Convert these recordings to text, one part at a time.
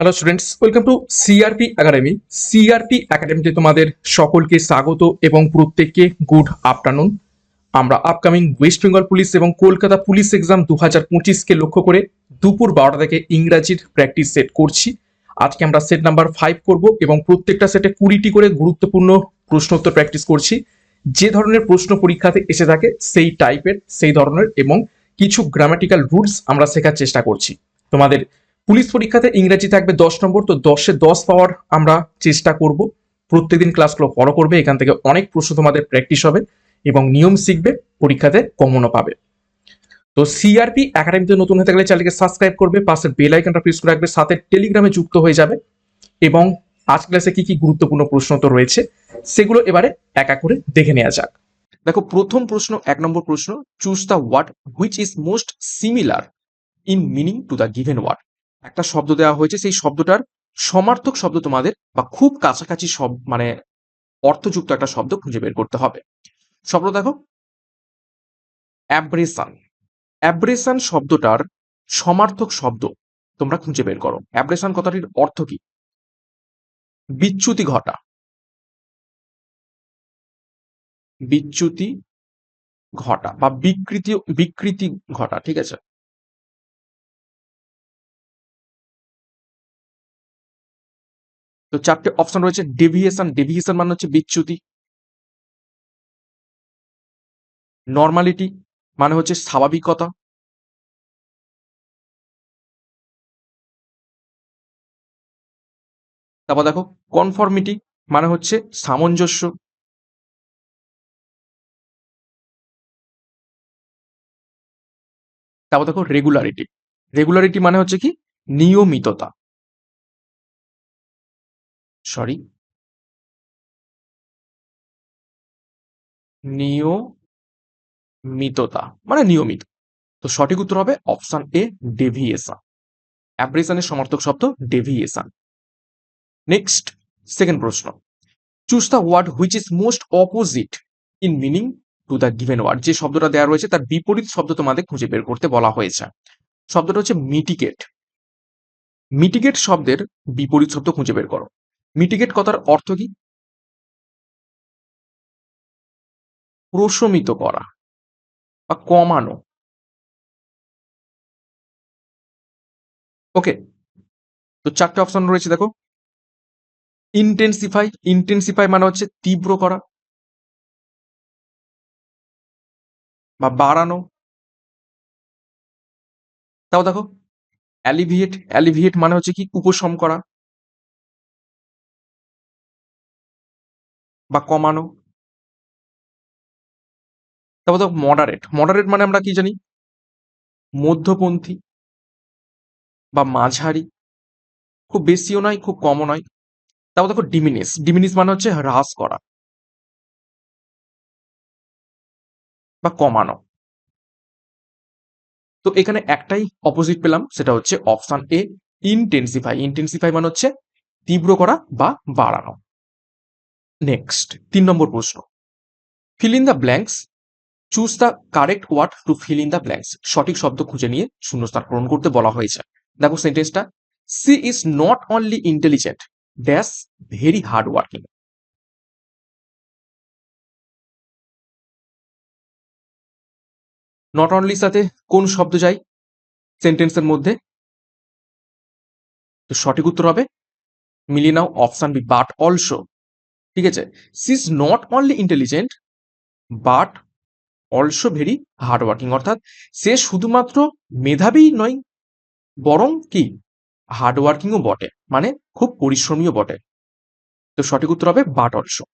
Hello students welcome to CRP academy CRP একাডেমিতে তোমাদের সকলকে স্বাগত এবং প্রত্যেককে গুড আফটারনুন আমরা আপকামিং ওয়েস্ট বেঙ্গল পুলিশ এবং কলকাতা পুলিশ এক্সাম দু হাজার পঁচিশকে লক্ষ্য করে দুপুর বারোটা থেকে ইংরাজির প্র্যাকটিস সেট করছি। আজকে আমরা সেট নাম্বার ফাইভ করব এবং প্রত্যেকটা সেটে কুড়িটি করে গুরুত্বপূর্ণ প্রশ্নোত্তর প্র্যাকটিস করছি। যে ধরনের প্রশ্ন পরীক্ষাতে এসে থাকে, সেই টাইপের সেই ধরনের এবং কিছু গ্রামাটিক্যাল রুলস আমরা শেখার চেষ্টা করছি। তোমাদের পুলিশ পরীক্ষাতে ইংরেজি থাকবে দশ নম্বর, তো দশে দশ পাওয়ার আমরা চেষ্টা করব। প্রত্যেকদিন ক্লাসগুলো ফলো করবে, এখান থেকে অনেক প্রশ্ন তোমাদের প্র্যাকটিস হবে এবং নিয়ম শিখবে, পরীক্ষাতে কমনও পাবে। তো সিআরপি একাডেমিতে নতুন হতে গেলে চ্যানেলকে সাবস্ক্রাইব করবে পাশের বেল আইকনটা প্রেস করে রাখবে, সাথে টেলিগ্রামে যুক্ত হয়ে যাবে এবং আজ ক্লাসে কি কি গুরুত্বপূর্ণ প্রশ্ন তো রয়েছে, সেগুলো এবারে এক করে দেখে নেওয়া যাক। দেখো, প্রথম প্রশ্ন, এক নম্বর প্রশ্ন choose the word which is most similar in meaning to the given word একটা শব্দ দেওয়া হয়েছে, সেই শব্দটার সমার্থক শব্দ তোমাদের বা খুব কাছাকাছি সব মানে অর্থযুক্ত একটা শব্দ খুঁজে বের করতে হবে। শব্দ দেখো। অ্যাব্রেসান। অ্যাব্রেসান শব্দটার সমার্থক শব্দ তোমরা খুঁজে বের করো। অ্যাব্রেসান কথাটির অর্থ কি? বিচ্যুতি ঘটা। বিচ্যুতি ঘটা বা বিকৃতি বিকৃতি ঘটা, ঠিক আছে? তো চারটে অপশন রয়েছে ডেভিয়েশন ডেভিয়েশন মানে হচ্ছে বিচ্যুতি। নর্মালিটি মানে হচ্ছে স্বাভাবিকতা। তারপর দেখো কনফর্মিটি মানে হচ্ছে সামঞ্জস্য। তারপর দেখো রেগুলারিটি রেগুলারিটি মানে হচ্ছে কি? নিয়মিততা। সরি। নিয়মিততা মানে নিয়মিত। তো সঠিক উত্তর হবে অপশন এ ডেভিয়েশন অ্যাব্রেশনের সমর্থক শব্দ ডেভিয়েশন নেক্সট সেকেন্ড প্রশ্ন। Choose the word which is most opposite in meaning to the given word যে শব্দটা দেওয়া রয়েছে তার বিপরীত শব্দ তোমাদের খুঁজে বের করতে বলা হয়েছে। শব্দটা হচ্ছে মিটিকেট মিটিকেট শব্দের বিপরীত শব্দ খুঁজে বের করো। মিটিগেট কথার অর্থ কি? প্রশমিত করা বা কমানো। ওকে তো চারটে অপশন রয়েছে দেখো। ইন্টেন্সিফাই ইন্টেন্সিফাই মানে হচ্ছে তীব্র করা বা বাড়ানো। তাও দেখো অ্যালিভিয়েট অ্যালিভিয়েট মানে হচ্ছে কি, উপশম করা। বা কমানো। তারপর দেখো মডারেট মডারেট মানে আমরা কি জানি? মধ্যপন্থী বা মাঝারি। খুব বেশিও নয়, খুব কমও নয়। তারপর দেখো ডিমিনিস ডিমিনিস মানে হচ্ছে হ্রাস করা। বা কমানো। তো এখানে একটাই অপোজিট পেলাম, সেটা হচ্ছে অপশন এ ইনটেন্সিফাই ইনটেন্সিফাই মানে হচ্ছে তীব্র করা বা বাড়ানো। নেক্সট তিন নম্বর প্রশ্ন। Fill in the blanks choose the correct word to fill in the blanks সঠিক শব্দ খুঁজে নিয়ে শূন্যস্থান পূরণ করতে বলা হয়েছে। দেখো সেন্টেন্সটা she is not only intelligent dash very hard working not only সাথে কোন শব্দ যায়? সেন্টেন্সের মধ্যে। সঠিক উত্তর হবে। মিলিয়ে নাও অপশন বি বাট অলসো ঠিক আছে? She is not only intelligent but also very hard working অর্থাৎ সে শুধুমাত্র মেধাবী নয়, বরং কি? হার্ড ওয়ার্কিংও বটে। মানে খুব পরিশ্রমীও বটে। তো সঠিক উত্তর হবে বাট অলসো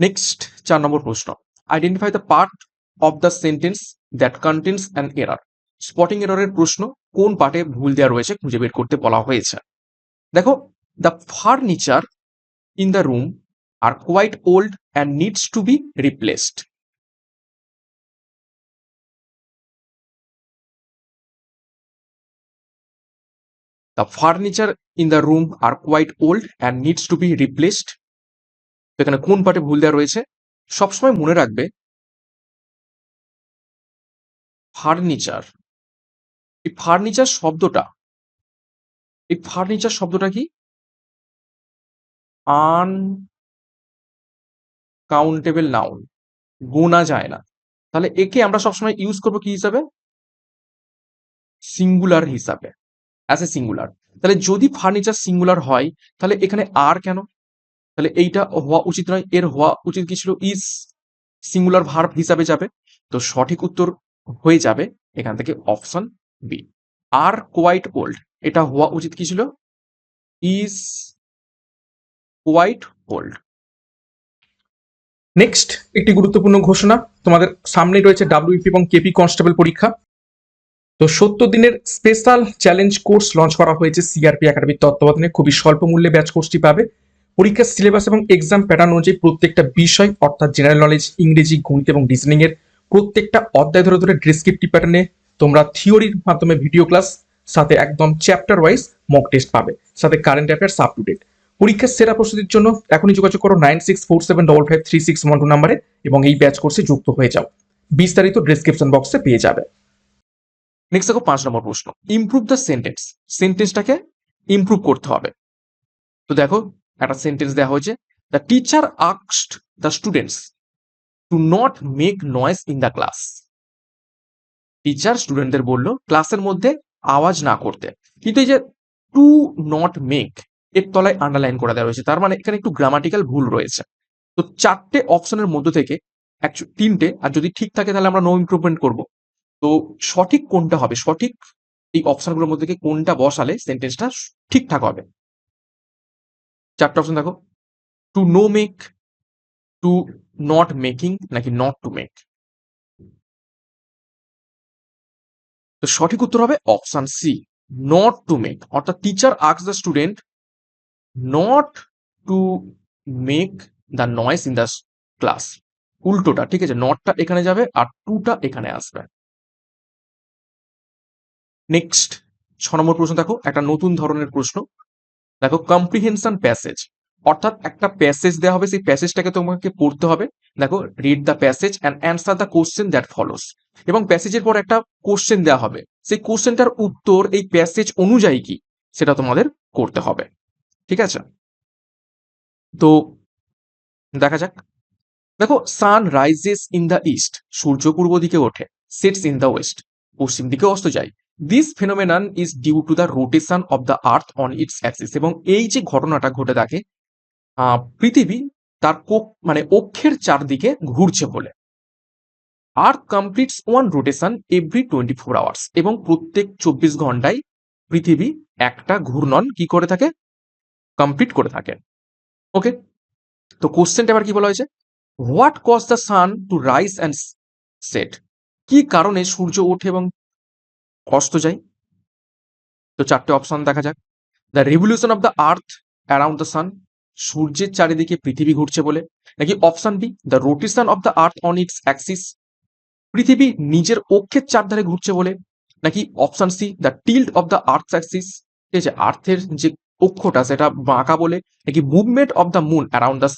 নেক্সট চার নম্বর প্রশ্ন। Identify the part of the sentence that contains an error spotting এররের প্রশ্ন কোন পার্টে ভুল দেওয়া রয়েছে খুঁজে বের করতে বলা হয়েছে। দেখো the furniture in the room are quite old and needs to be replaced The furniture in the room are quite old and needs to be replaced. তো এখানে কোন পার্টে ভুল দেওয়া রয়েছে? সবসময় মনে রাখবে ফার্নিচার এই ফার্নিচার শব্দটা, এই ফার্নিচার শব্দটা কি? আন কাউন্টেবল নাউন গোনা যায় না। তাহলে একে আমরা সবসময় ইউজ করব কি হিসাবে? সিঙ্গুলার হিসাবে। অ্যাজ এ সিঙ্গুলার তাহলে যদি ফার্নিচার সিঙ্গুলার হয়, তাহলে এখানে আর কেন? তাহলে এইটা হওয়া উচিত নয়। এর হওয়া উচিত কি ছিল? ইজ সিঙ্গুলার ভার্ব হিসাবে যাবে। তো সঠিক উত্তর হয়ে যাবে এখান থেকে option B are quite old এটা হওয়া উচিত কি ছিল? ইজ কোয়াইট ওল্ড নেক্সট একটি গুরুত্বপূর্ণ ঘোষণা, তোমাদের সামনে রয়েছে ডাব্লিউপি এবং কেপি কনস্টেবল পরীক্ষা। তো সত্তর দিনের স্পেশাল চ্যালেঞ্জ কোর্স লঞ্চ করা হয়েছে সিআরপি একাডেমির তত্ত্বাবধানে। খুবই স্বল্প মূল্যে ব্যাচ কোর্সটি পাবে। পরীক্ষার সিলেবাস এবং এক্সাম প্যাটার্ন অনুযায়ী প্রত্যেকটা বিষয়, অর্থাৎ জেনারেল নলেজ ইংরেজি, গণিত এবং রিজনিং এর প্রত্যেকটা অধ্যায় ধরে ধরে ডেসক্রিপটিভ প্যাটার্নে তোমরা থিওরির মাধ্যমে ভিডিও ক্লাস সাথে একদম চ্যাপ্টার ওয়াইজ মক টেস্ট পাবে, সাথে current affairs up to date পরীক্ষার সেরা প্রস্তুতির জন্য এখনই যোগাযোগ করো nine six four seven double five three six নাম্বারে এবং এই ব্যাচ কোর্সে যুক্ত হয়ে যাও। বিস্তারিত ডিসক্রিপশন বক্সে পেয়ে যাবে। নেক্সট দেখো পাঁচ নম্বর প্রশ্ন। ইমপ্রুভ দ্য সেন্টেন্স সেন্টেন্সটাকে ইমপ্রুভ করতে হবে। তো দেখো, একটা সেন্টেন্স দেওয়া হয়েছে। The teacher আক্সড the students to not make noise in the class teacher স্টুডেন্টদের বলল ক্লাসের মধ্যে আওয়াজ না করতে। কিন্তু এই যে টু নট মেক এর তলায় আন্ডারলাইন করে দেওয়া রয়েছে। তার মানে এখানে একটু গ্রামাটিক্যাল ভুল রয়েছে। তো চারটে অপশনের মধ্যে থেকে তিনটে, আর যদি ঠিক থাকে তাহলে আমরা নো ইমপ্রুভমেন্ট করব। তো সঠিক কোনটা হবে? সঠিক এই অপশনগুলোর মধ্যে থেকে কোনটা বসালে সেন্টেন্সটা ঠিকঠাক হবে? চারটে অপশন দেখো। To no make to not making নাকি নট টু মেক তো সঠিক উত্তর হবে option C not to make অর্থাৎ teacher asks the student not to make the noise in the class উল্টোটা, ঠিক আছে? নটটা এখানে যাবে আর টুটা এখানে আসবে। নেক্সট ছ নম্বর প্রশ্ন দেখো, একটা নতুন ধরনের প্রশ্ন। দেখো কম্প্রিহেনশন প্যাসেজ অর্থাৎ একটা প্যাসেজ দেওয়া হবে, সেই প্যাসেজটাকে তোমাকে পড়তে হবে। দেখো read the passage and answer the question that follows এবং প্যাসেজের পর একটা কোশ্চেন দেওয়া হবে। সেই কোশ্চেনটার উত্তর, এই প্যাসেজ অনুযায়ী কি, সেটা তোমাদের করতে হবে। ঠিক আছে? তো দেখা যাক। দেখো sun rises in the east সূর্য পূর্ব দিকে ওঠে সেটস ইন দ্য ওয়েস্ট পশ্চিম দিকে অস্ত যায়। This phenomenon is due to the rotation of the earth on its axis এবং এই যে ঘটনাটা ঘটে থাকে পৃথিবী তার মানে অক্ষের চারদিকে ঘুরছে বলে। Earth completes one rotation every twenty four hours এবং প্রত্যেক চব্বিশ ঘন্টায় পৃথিবী একটা ঘূর্ণন কি করে থাকে? কমপ্লিট করে থাকেন। ওকে তো কোশ্চেনটা এবার কি বলা হয়েছে? What cause the sun to rise and set কি কারণে সূর্য ওঠে এবং অস্ত যায়? তো চারটে অপশন দেখা যাক। The revolution of the earth around the sun সূর্যের চারিদিকে পৃথিবী ঘুরছে বলে। নাকি option B the rotation of the earth on its axis পৃথিবী নিজের অক্ষের চারধারে ঘুরছে বলে। নাকি option C the tilt of the earth axis ঠিক আছে আর্থের যে অক্ষটা সেটা বাঁকা বলে নাকি movement of the moon around the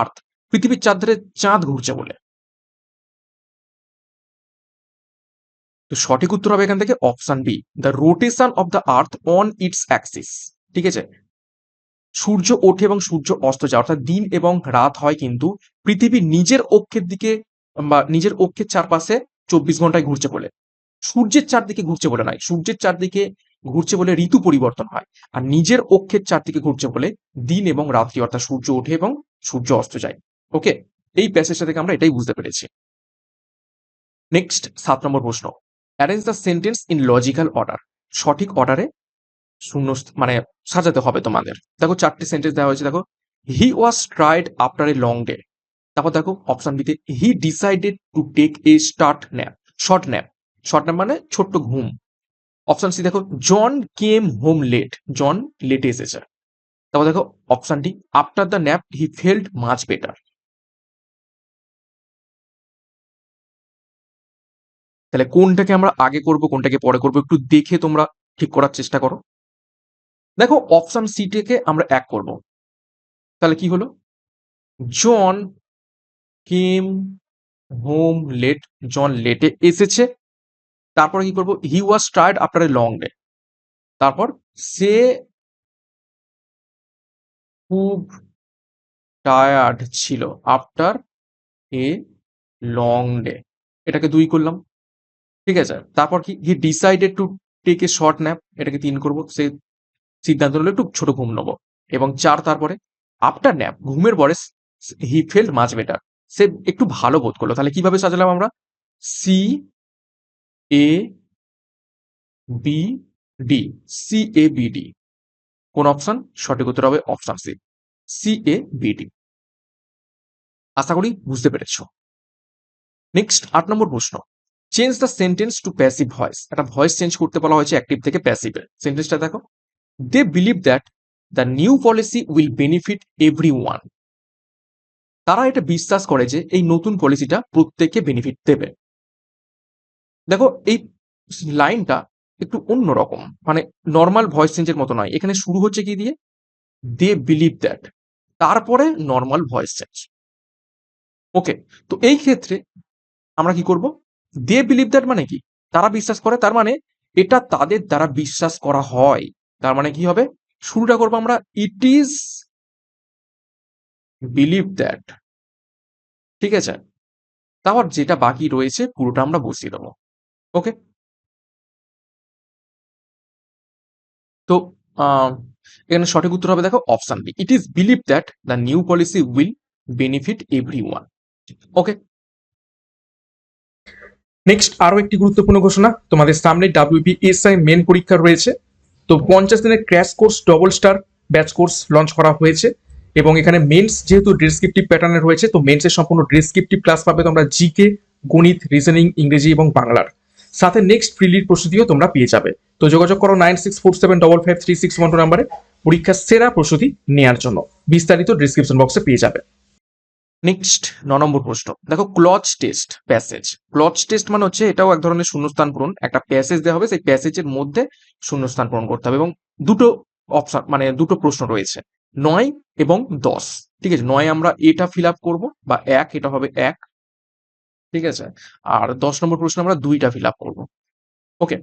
earth পৃথিবীর চারধারে চাঁদ ঘুরছে বলে। তো সঠিক উত্তর হবে এখান থেকে option B the rotation of the earth on its axis ঠিক আছে? সূর্য ওঠে এবং সূর্য অস্ত যায়, অর্থাৎ দিন এবং রাত হয় কিন্তু পৃথিবী নিজের অক্ষের দিকে বা নিজের অক্ষের চারপাশে চব্বিশ ঘন্টায় ঘুরছে বলে। সূর্যের চারদিকে ঘুরছে বলে নয়, সূর্যের চারদিকে ঘুরছে বলে ঋতু পরিবর্তন হয়। আর নিজের অক্ষের চারদিকে ঘুরছে বলে দিন এবং রাত্রি, অর্থাৎ সূর্য ওঠে এবং সূর্য অস্ত যায়। ওকে? এই প্যাসেজটা থেকে আমরা এটাই বুঝতে পেরেছি। নেক্সট সাত নম্বর প্রশ্ন। Arrange the sentence in logical order সঠিক অর্ডারে শূন্য মানে সাজাতে হবে তোমাদের। দেখো, চারটি সেন্টেন্স দেওয়া হয়েছে, দেখো। He was tired after a long day তারপর দেখো অপশন বিতে he decided to take a start nap short nap short nap মানে ছোট্ট ঘুম। অপশন সি দেখো জন কেম হোম লেট জন লেটে এসেছে। তারপর দেখো option D after the nap he felt much better তাহলে কোনটাকে আমরা আগে করব, কোনটাকে পরে করব, একটু দেখে তোমরা ঠিক করার চেষ্টা করো। দেখো অপশন সিটাকে আমরা এক করব। তাহলে কি হলো? জন কেম হোম লেট জন লেটে এসেছে। তারপরে কি করব? He was tired after a long day তারপর সে খুব টায়ার্ড ছিল আফটার এ লং ডে এটাকে দুই করলাম। ঠিক আছে? তারপর কি? He decided to take a short nap এটাকে তিন করব। সে সিদ্ধান্ত নিল, একটু ছোট ঘুম নেব। এবং চার তারপরে আফটার ন্যাপ ঘুমের পরে হি ফেল্ড মাছ বেটার সে একটু ভালো বোধ করল। তাহলে কীভাবে সাজালাম আমরা? C A B D C A B D কোন অপশন সঠিক উত্তর হবে option C C A B D আশা করি বুঝতে পেরেছ। নেক্সট আট নম্বর প্রশ্ন। Change the sentence to passive voice একটা ভয়েস চেঞ্জ করতে বলা হয়েছে অ্যাক্টিভ থেকে প্যাসিভে সেন্টেন্সটা দেখো। They believe that the new policy will benefit everyone তারা এটা বিশ্বাস করে যে এই নতুন পলিসিটা প্রত্যেককে বেনিফিট দেবে। দেখো, এই লাইনটা একটু অন্যরকম মানে নর্মাল ভয়েস চেঞ্জের মতো নয়। এখানে শুরু হচ্ছে কি দিয়ে? দে বিলিভ দ্যাট তারপরে নর্মাল ভয়েস চেঞ্জ ওকে তো এই ক্ষেত্রে আমরা কি করব? দে বিলিভ দ্যাট মানে কি? তারা বিশ্বাস করে, তার মানে এটা তাদের দ্বারা বিশ্বাস করা হয়। তার মানে কি হবে? শুরুটা করব আমরা ইট ইজ বিলিভ দ্যাট ঠিক আছে? তারপর যেটা বাকি রয়েছে, পুরোটা আমরা বসিয়ে দেবো। ওকে তো এখানে সঠিক উত্তর হবে দেখো option B it is believe that the new policy will benefit everyone okay next আরও একটি গুরুত্বপূর্ণ ঘোষণা। তোমাদের সামনে ডাব্লিউপি এসআই মেন পরীক্ষা রয়েছে। তো, পঞ্চাশ দিনের crash course double star batch course launch করা হয়েছে। এবং এখানে মেন্স যেহেতু ডিসক্রিপটিভ প্যাটার্নে রয়েছে, তো মেন্সের সম্পূর্ণ ডিসক্রিপটিভ ক্লাস পাবে তোমরা জিকে গণিত রিজনিং ইংরেজি এবং বাংলার। সাথে নেক্সট প্রিলির প্রস্তুতিও তোমরা পেয়ে যাবে। তো যোগাযোগ করো nine six four seven double five six নাম্বারে পরীক্ষার সেরা প্রস্তুতি নেওয়ার জন্য। বিস্তারিত ডিসক্রিপশন বক্সে পেয়ে যাবে। নেক্সট ন নম্বর প্রশ্ন। দেখো cloze test passage cloze test মানে হচ্ছে এটাও এক ধরনের শূন্যস্থান পূরণ। একটা প্যাসেজ দেওয়া হবে, সেই প্যাসেজের মধ্যে শূন্যস্থান পূরণ করতে হবে এবং দুটো অপশন মানে দুটো প্রশ্ন রয়েছে। নয় এবং দশ। ঠিক আছে, নয় আমরা এটা ফিল আপ করব বা এক, এটা হবে এক। ঠিক আছে? আর দশ নম্বর প্রশ্ন আমরা দুইটা ফিল আপ করব। ওকে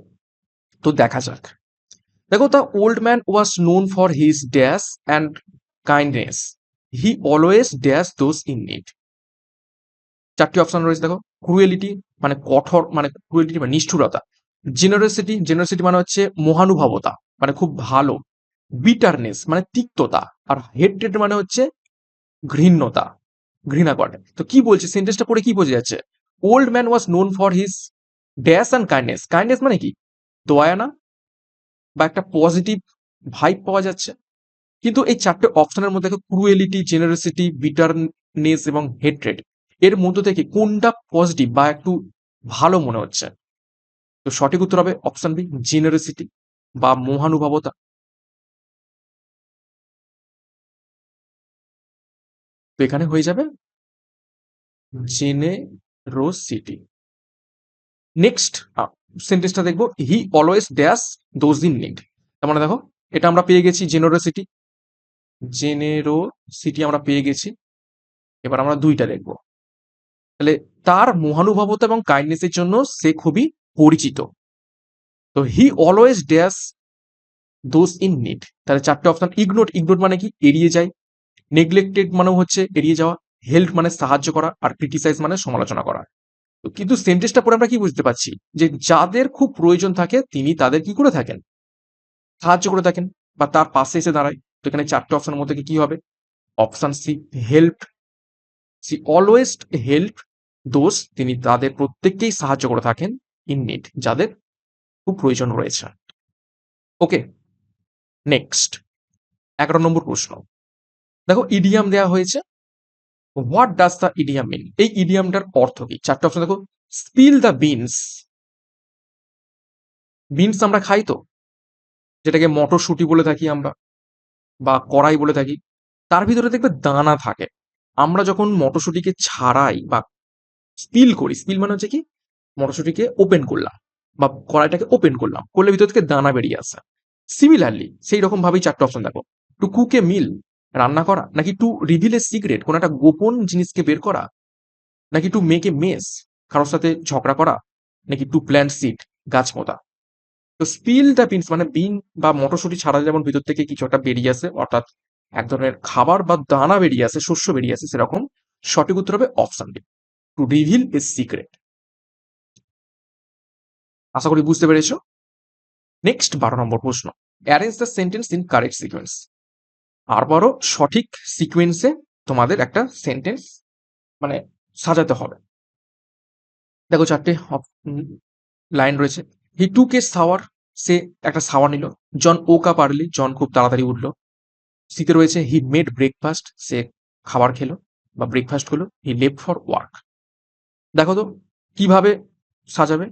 তো দেখা যাক। দেখো the old man was known for his dash and kindness he always dash those in need চারটি অপশন রয়েছে, দেখো। ক্রুয়েলিটি মানে কঠোর মানে ক্রুয়েলিটি মানে নিষ্ঠুরতা। জেনারেসিটি জেনারেসিটি মানে হচ্ছে মহানুভবতা মানে খুব ভালো। বিটারনেস মানে তিক্ততা। আর হেট্রেড মানে হচ্ছে ঘৃণ্যতা, ঘৃণা করে। তো কি বলছে? সেন্টেন্সটা পড়ে কি বোঝা যাচ্ছে? Old man was known for his dash and kindness kindness মানে কি? দয়ানা বা একটা পজিটিভ ভাইব পাওয়া যাচ্ছে। কিন্তু এই চারটে অপশনের মধ্যে দেখো ক্রুয়েলিটি জেনারেসিটি বিটারনেস এবং হেট্রেড এর মধ্য থেকে কোনটা পজিটিভ বা একটু ভালো মনে হচ্ছে? তো সঠিক উত্তর হবে অপশন বি জেনারেসিটি বা মহানুভবতা। তো এখানে হয়ে যাবে জেনেরোসিটি নেক্সট সেন্টেন্সটা দেখব। He always dash those in need তার মানে দেখো, এটা আমরা পেয়ে গেছি জেনারোসিটি জেনেরোসিটি আমরা পেয়ে গেছি। এবার আমরা দুইটা দেখব। তাহলে তার মহানুভবতা এবং কাইন্ডনেসের জন্য সে খুবই পরিচিত। তো he always dash those in need তাহলে চারটে অপশন ইগনোট ইগনোট মানে কি? এড়িয়ে যায়। নেগলেক্টেড মানেও হচ্ছে এড়িয়ে যাওয়া। হেল্প মানে সাহায্য করা আর ক্রিটিসাইজ মানে সমালোচনা করা। কিন্তু সেন্টেন্সটা পরে আমরা কি বুঝতে পারছি? যে যাদের খুব প্রয়োজন থাকে, তিনি তাদের কি করে থাকেন? সাহায্য করে থাকেন বা তার পাশে এসে দাঁড়ায়। তো এখানে চারটে অপশনের মধ্যে কি হবে? Option C help C always help those তিনি তাদের প্রত্যেককেই সাহায্য করে থাকেন ইন নিড যাদের খুব প্রয়োজন রয়েছে। ওকে নেক্সট এগারো নম্বর প্রশ্ন। দেখো ইডিয়াম দেওয়া হয়েছে। What does the idiom mean এই ইডিয়ামটার অর্থ কি? চারটে অপশন দেখো। স্পিল দ্য বিনস বিনস আমরা খাই তো। যেটাকে মটরশুঁটি বলে থাকি আমরা, বা কড়াই বলে থাকি। তার ভিতরে দেখবে দানা থাকে। আমরা যখন মটরশুঁটিকে ছাড়াই বা স্পিল করি স্পিল মানে হচ্ছে কি? মটরশুঁটিকে ওপেন করলাম বা কড়াইটাকে ওপেন করলাম। করলে ভিতর থেকে দানা বেরিয়ে আসে। সিমিলারলি সেই রকম ভাবেই চারটে অপশন দেখো। টু কুক এ মিল রান্না করা, নাকি টু রিভিল এ সিক্রেট কোনো একটা গোপন জিনিসকে বের করা, নাকি টু মেক এ মেস কারোর সাথে ঝগড়া করা, নাকি টু প্ল্যান্ট সিট গাছ পোতা তো স্পিল দ্য বিনস মানে বিন বা মটরশুঁটি ছাড়া যেমন ভিতর থেকে কিছু একটা বেরিয়ে আসে, অর্থাৎ এক ধরনের খাবার বা দানা বেরিয়ে আসে, শস্য বেরিয়ে আসে, সেরকম সঠিক উত্তর হবে option D to reveal is secret আশা করি বুঝতে পেরেছ। নেক্সট বারো নম্বর প্রশ্ন arrange the sentence in correct sequence আরবারও সঠিক সিকোয়েন্সে তোমাদের একটা সেন্টেন্স মানে সাজাতে হবে। দেখো চারটে লাইন রয়েছে। হি টু কে সাওয়ার সে একটা সাওয়ার নিল। জন ও কাপ আর্লি জন খুব তাড়াতাড়ি উঠল। শীতে রয়েছে হি মেড ব্রেকফাস্ট সে খাবার খেলো বা ব্রেকফাস্ট হলো হি লেফট ফর ওয়ার্ক দেখো তো, কীভাবে সাজাবে?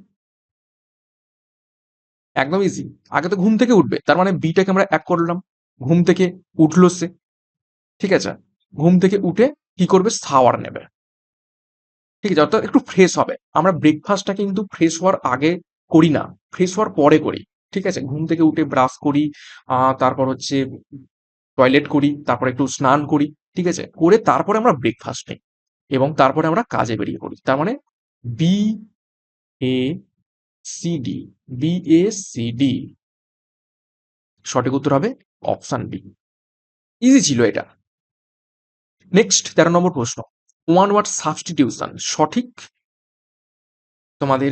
একদম ইজি আগে তো ঘুম থেকে উঠবে, তার মানে বিটাকে আমরা এক করলাম ঘুম থেকে উঠল সে। ঠিক আছে? ঘুম থেকে উঠে কি করবে? সাওয়ার নেবে। ঠিক আছে? অর্থাৎ একটু ফ্রেশ হবে। আমরা ব্রেকফাস্টটা কিন্তু ফ্রেশ হওয়ার আগে করি না। ফ্রেশ হওয়ার পরে করি। ঠিক আছে? ঘুম থেকে উঠে ব্রাশ করি তারপর হচ্ছে টয়লেট করি, তারপর একটু স্নান করি। ঠিক আছে? করে তারপরে আমরা ব্রেকফাস্ট নিই। এবং তারপরে আমরা কাজে বেরিয়ে পড়ি। তার মানে B A C D B A C D সঠিক উত্তর হবে অপশন বি ইজি ছিল এটা। নেক্সট তেরো নম্বর প্রশ্ন। ওয়ান ওয়ার্ড সাবস্টিটিউশন সঠিক? তোমাদের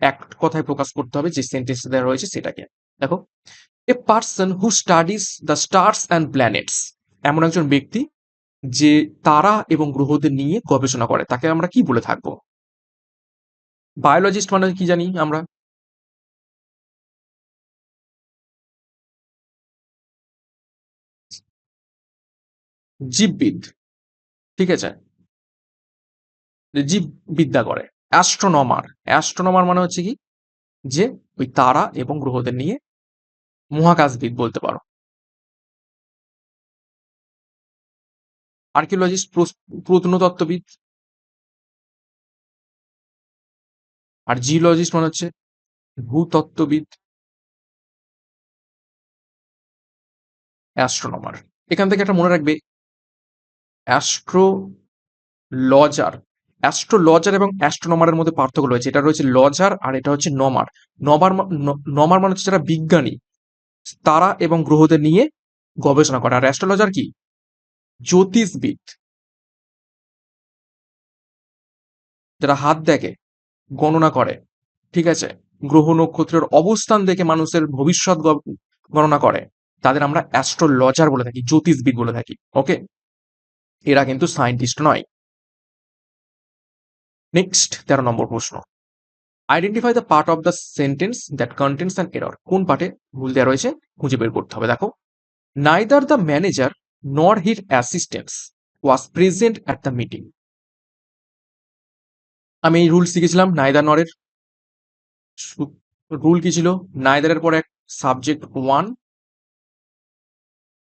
এক কথায় প্রকাশ করতে হবে, যে সেন্টেন্স দেওয়া রয়েছে সেটাকে। দেখো a person who studies the stars and planets এমন একজন ব্যক্তি যে তারা এবং গ্রহদের নিয়ে গবেষণা করে। তাকে আমরা কি বলে থাকব? বায়োলজিস্ট মানে কি জানি আমরা? জীববিদ। ঠিক আছে? জীববিদ্যা করে, অ্যাস্ট্রোনমার। অ্যাস্ট্রোনমার মানে হচ্ছে কি? যে ওই তারা এবং গ্রহদের নিয়ে মহাকাশবিদ বলতে পারো। আর্কিওলজিস্ট প্রত্নতত্ত্ববিদ। আর জিওলজিস্ট মানে হচ্ছে ভূতত্ত্ববিদ। অ্যাস্ট্রোনমার। এখান থেকে একটা মনে রাখবে অ্যাস্ট্রোলজার অ্যাস্ট্রোলজার এবং অ্যাস্ট্রোনমারের মধ্যে পার্থক্য রয়েছে। এটা রয়েছে লজার আর এটা হচ্ছে নমার নমার নমার মানে হচ্ছে যারা বিজ্ঞানী, তারা এবং গ্রহদের নিয়ে গবেষণা করে। আর অ্যাস্ট্রোলজার কি? জ্যোতিষবিদ। যারা হাত দেখে, গণনা করে, ঠিক আছে? গ্রহ নক্ষত্রের অবস্থান দেখে মানুষের ভবিষ্যৎ গণনা করে। তাদের আমরা অ্যাস্ট্রোলজার বলে থাকি, জ্যোতিষবিদ বলে থাকি ওকে এরা কিন্তু সায়েন্টিস্ট নয়। নেক্সট তেরো নম্বর প্রশ্ন। Identify the part of the sentence that contains an error কোন পার্টে ভুল দেওয়া রয়েছে? খুঁজে বের করতে হবে। দেখো neither the manager nor her assistants was present at the meeting আমি এই রুল শিখেছিলাম নাইদার নরের রুল কি ছিল? নাইদারের পরে সাবজেক্ট ওয়ান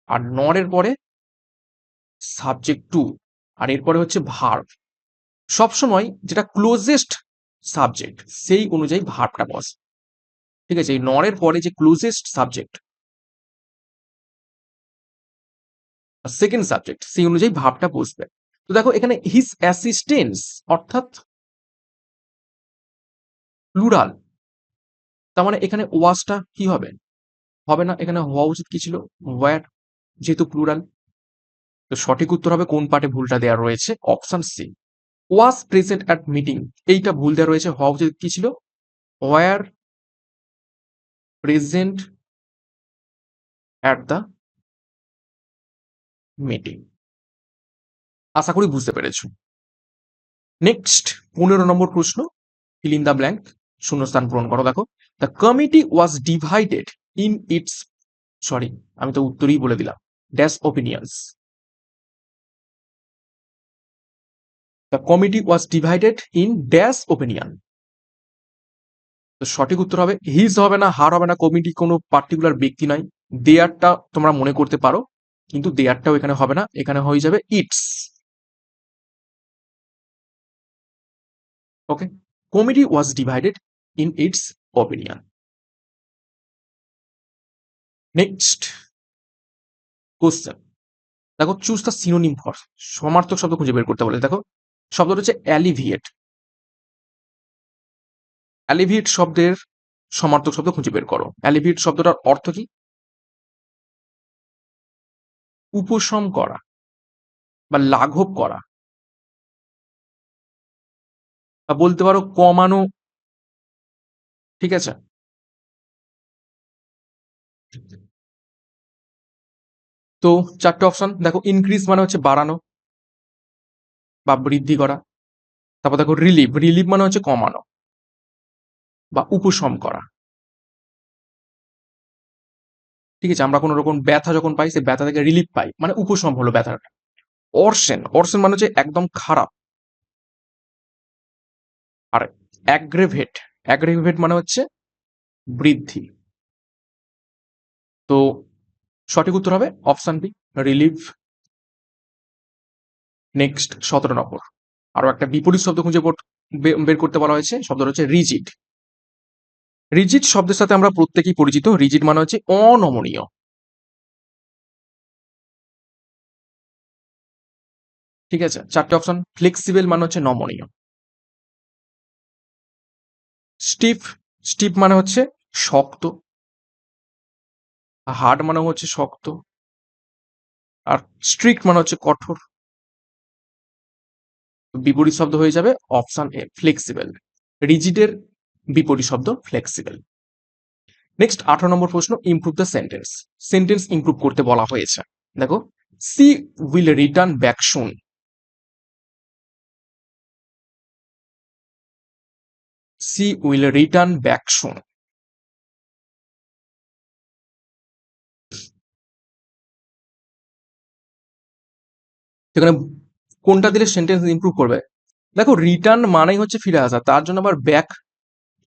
আর নরের পরে সাবজেক্ট টু আর এরপরে হচ্ছে ভার্ব সবসময় যেটা ক্লোজেস্ট সাবজেক্ট সেই অনুযায়ী ভার্বটা বসে। ঠিক আছে, এই নরের পরে যে ক্লোজেস্ট সাবজেক্ট সেকেন্ড সাবজেক্ট সেই অনুযায়ী ভাবটা বসবে। তো দেখো, এখানে হিস অ্যাসিস্টেন্স অর্থাৎ প্লুরাল তার মানে এখানে ওয়াজটা কি হবে? হবে না, এখানে হওয়া উচিত কি ছিল? ওয়ার যেহেতু প্লুরাল তো সঠিক উত্তর হবে কোন পার্টে ভুলটা দেওয়া রয়েছে? Option C. Was present at meeting এইটা ভুল দেওয়া রয়েছে, হওয়া উচিত কি ছিল? Were present at the meeting আশা করি বুঝতে পেরেছ। নেক্সট পনেরো নম্বর প্রশ্ন। ফিল ইন দ্য ব্ল্যাঙ্ক শূন্যস্থান পূরণ করো, দেখো। The committee was divided in its sorry আমি তো উত্তরই বলে দিলাম। Dash opinions the committee was divided in dash opinion তো সঠিক উত্তর হবে হিজ হবে না হার হবে না কমিটি কোনো পার্টিকুলার ব্যক্তি নয় দেয়ারটা তোমরা মনে করতে পারো, কিন্তু দেয়ারটাও এখানে হবে না, এখানে হয়ে যাবে it's okay committee was divided in its opinion next question দেখো চুজ দ্য সিনোনিম ফর সমার্থক শব্দ খুঁজে বের করতে বলে। দেখো শব্দটা হচ্ছে অ্যালিভিয়েট অ্যালিভিয়েট শব্দের সমার্থক শব্দ খুঁজে বের করো। অ্যালিভিয়েট শব্দটার অর্থ কি? উপশম করা বা লাঘব করা। বা বলতে পারো কমানো। ঠিক আছে? তো চারটে অপশন দেখো ইনক্রিজ মানে হচ্ছে বাড়ানো। বা বৃদ্ধি করা। তারপর দেখো রিলিভ রিলিভ মানে হচ্ছে কমানো বা উপশম করা। ঠিক আছে, আমরা কোনো রকম ব্যথা যখন পাই, সেই ব্যথা থেকে রিলিফ পাই মানে উপশম হলো ব্যথাটা। অর্সেন অর্সেন মানে হচ্ছে একদম খারাপ। আর অ্যাগ্রেভেট অ্যাগ্রেভেট মানে হচ্ছে বৃদ্ধি। তো সঠিক উত্তর হবে অপশন বি রিলিভ নেক্সট সতেরো নম্বর। আরও একটা বিপরীত শব্দ খুঁজে বের করতে বলা হয়েছে, শব্দটা হচ্ছে রিজিড। রিজিড শব্দের সাথে আমরা প্রত্যেকেই পরিচিত। রিজিড মানে হচ্ছে অনমনীয়। ঠিক আছে, চারটে অপশন। ফ্লেক্সিবল মানে হচ্ছে নমনীয়। স্টিফ স্টিফ মানে হচ্ছে শক্ত। হার্ড মানে হচ্ছে শক্ত। আর স্ট্রিক্ট মানে হচ্ছে কঠোর। বিপরীত শব্দ হয়ে যাবে অপশন এ ফ্লেক্সিবল রিজিডের বিপরীত শব্দ ফ্লেক্সিবল নেক্সট আঠারো নম্বর প্রশ্ন improve the sentence sentence improve করতে বলা হয়েছে। দেখো she will return back soon she will return back soon সেখানে কোনটা দিলে সেন্টেন্স ইমপ্রুভ করবে? দেখো রিটার্ন মানেই হচ্ছে ফিরে আসা, তার জন্য আবার ব্যাক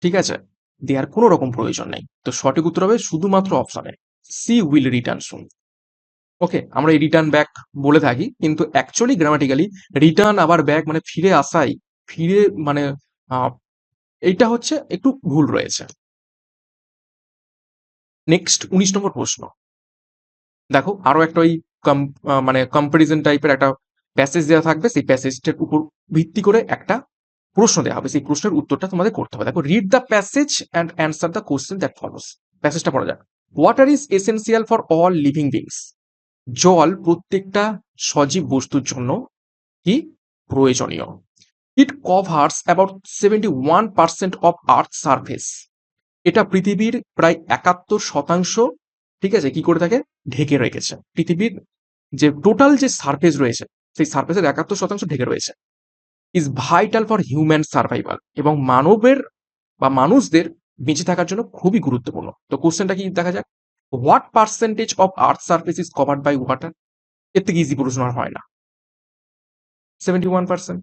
ঠিক আছে? দেওয়ার কোনো রকম প্রয়োজন নেই। তো সঠিক উত্তর হবে শুধুমাত্র অপশানে সি উইল রিটার্ন শুন ওকে আমরা এই রিটার্ন ব্যাক বলে থাকি, কিন্তু অ্যাকচুয়ালি গ্রামাটিক্যালি রিটার্ন আবার ব্যাক মানে ফিরে আসাই, ফিরে মানে এইটা হচ্ছে একটু ভুল রয়েছে। নেক্সট উনিশ নম্বর প্রশ্ন। দেখো, আরও একটা ওই মানে কম্পারিজন টাইপের একটা প্যাসেজ দেওয়া থাকবে, সেই প্যাসেজটার উপর ভিত্তি করে একটা প্রশ্ন দেওয়া হবে। সেই প্রশ্নের উত্তরটা তোমাদের করতে হবে। দেখো read the passage and answer the question that follows প্যাসেজটা পড়া যাক। Water is essential for all living beings জল প্রত্যেকটা সজীব বস্তুর জন্য কি? প্রয়োজনীয়। It covers about seventy one percent of earth surface এটা পৃথিবীর প্রায় একাত্তর শতাংশ, ঠিক আছে, কি করে থাকে? ঢেকে রেখেছে। পৃথিবীর যে টোটাল যে সারফেস রয়েছে সেই সারফেসের একাত্তর শতাংশ ঢেকে রয়েছে। Is vital for human survival এবং মানবের বা মানুষদের বেঁচে থাকার জন্য খুবই গুরুত্বপূর্ণ। তো কোশ্চেনটা কি দেখা যাক? What percentage of earth surface is covered by water এর থেকে ইজি প্রশ্ন আর হয় না। সেভেন্টি ওয়ান পার্সেন্ট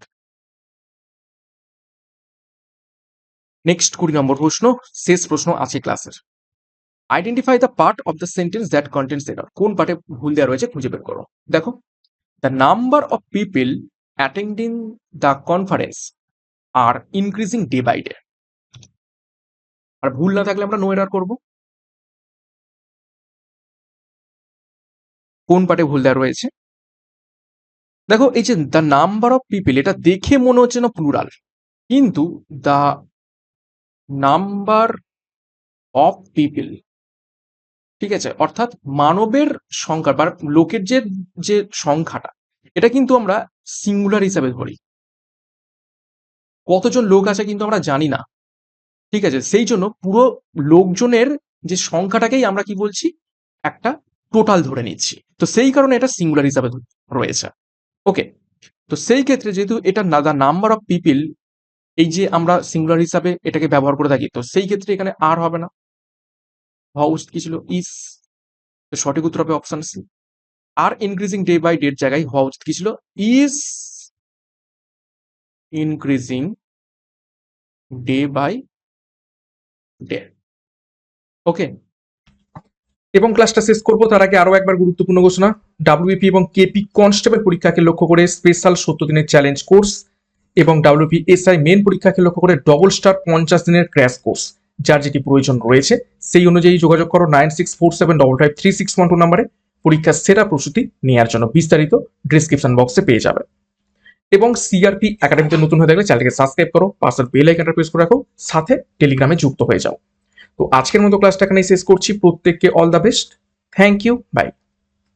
নেক্সট কুড়ি নম্বর প্রশ্ন, শেষ প্রশ্ন আছে ক্লাসের identify the part of the sentence that contents error কোন পার্টে ভুল দেওয়া রয়েছে খুঁজে বের করো। দেখো the number of people attending the conference are increasing day by day আর ভুল না থাকলে আমরা নো এরার করব। কোন পার্টে ভুল দেওয়া রয়েছে? দেখো, এই যে দ্য নাম্বার অফ পিপল এটা দেখে মনে হচ্ছে না প্লুরাল কিন্তু দ্য নাম্বার অফ পিপল ঠিক আছে? অর্থাৎ মানবের সংখ্যা বা লোকের যে যে সংখ্যাটা এটা কিন্তু আমরা সিঙ্গুলার হিসাবে ধরি। কতজন লোক আছে কিন্তু আমরা জানি না। ঠিক আছে? সেই জন্য পুরো লোকজনের যে সংখ্যাটাকেই আমরা কি বলছি? একটা টোটাল ধরে নিচ্ছি। তো সেই কারণে এটা সিঙ্গুলার হিসাবে রয়েছে। ওকে তো সেই ক্ষেত্রে যেহেতু এটা দ্য নাম্বার অফ পিপিল এই যে আমরা সিঙ্গুলার হিসাবে এটাকে ব্যবহার করে থাকি, তো সেই ক্ষেত্রে এখানে আর হবে না। হওয়া উচিত কি ছিল? ইস সঠিক উত্তর হবে option C are increasing day by ডের জায়গায় হওয়া উচিত কি ছিল? Is increasing day by day okay এবং ক্লাসটা শেষ করব, তার আগে আরও একবার গুরুত্বপূর্ণ ঘোষণা। ডাব্লিউপি এবং কেপি কনস্টেবল পরীক্ষাকে লক্ষ্য করে স্পেশাল সত্তর দিনের চ্যালেঞ্জ কোর্স এবং ডাব্লিউপি এসআই মেন পরীক্ষাকে লক্ষ্য করে ডবল স্টার পঞ্চাশ দিনের ক্র্যাশ কোর্স যার যেটি প্রয়োজন রয়েছে। সেই অনুযায়ী যোগাযোগ করো nine six four seven double five three six one two নাম্বারে পরীক্ষার সেরা প্রস্তুতি নেওয়ার জন্য বিস্তারিত ডিসক্রিপশন বক্সে পেয়ে যাবে এবং সিআরপি একাডেমিতে নতুন হয়ে থাকলে চ্যানেলকে সাবস্ক্রাইব করো, পাশের বেল আইকনটা প্রেস করে রাখো, সাথে টেলিগ্রামে যুক্ত হয়ে যাও। তো আজকের মতো ক্লাসটা এখানেই শেষ করছি। প্রত্যেককে all the best thank you bye